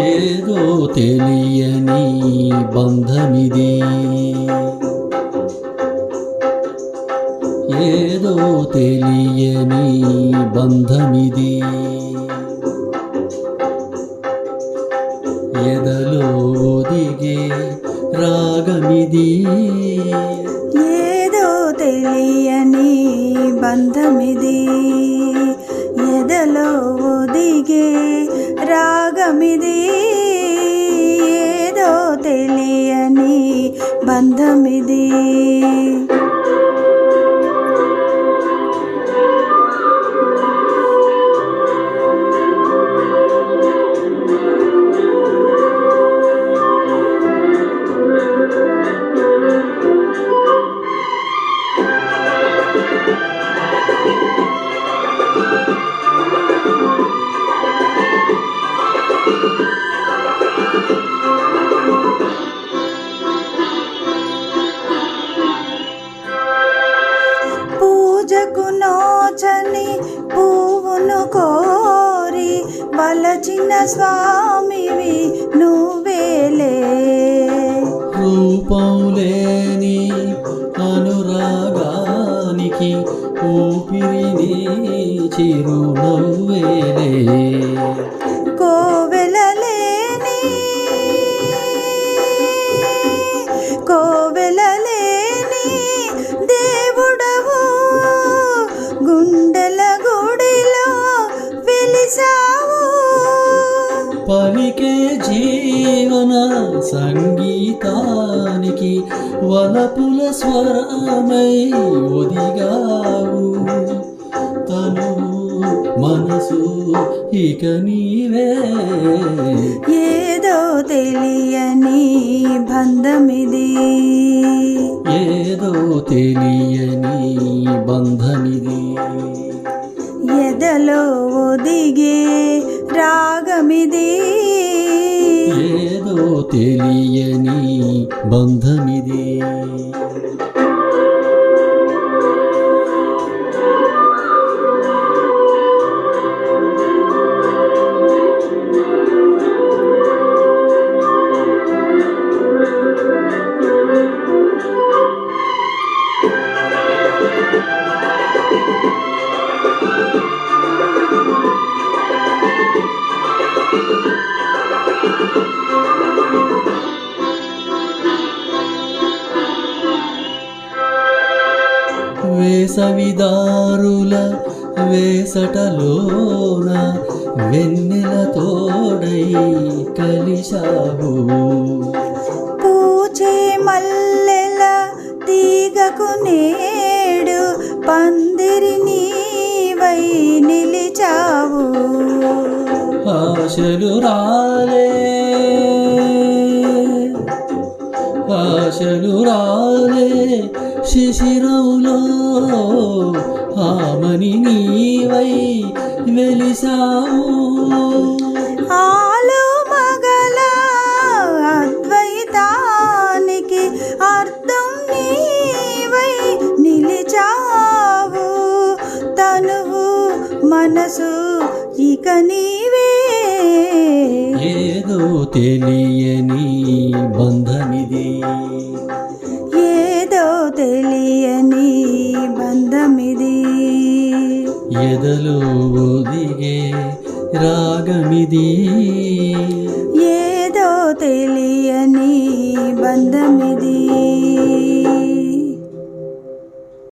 ఏదో తెలియని బంధమిది. ఏదో తెలియని బంధమిది. బంధమిది పూజకు నోచని పువ్వును కోరి వలచిన స్వామివి నువ్వేలే రూపం లేని అనురాగానికి ఊపిరిని చిరునవ్వేలే కోవెలలేని కోవెలలేని వెలిసావు పలికే జీవన సంగీతానికి వలపుల స్వరమై ఒదిగావు. తను మనసు ఇక నీవే. ఏదో తెలియని బంధమిది. ఏదో తెలియని బంధమిది. ఎదలో దిగే రాగమిది. ఏదో తెలియని బంధమిది. వేసవిదారుల వేసటలోన వెన్నెల తోడై కలిశావు. పూచే మల్లెల తీగకు నేడు పందిరి నీవై నిలిచావు. ఆశలు రాలే ఆశలు రాలే శిశిరంలో ఆమని నీవై వెలిసావు. ఆలు మగల అద్వైతానికి అర్థం నీవై నిలిచావు. తనువు మనసు ఇక నీవే ఏదో తెలియని బంధమిది ఏదో తెలియని బంధమిది. ఎదలో ఒదిగే రాగమిది. ఏదో తెలియని బంధమిది.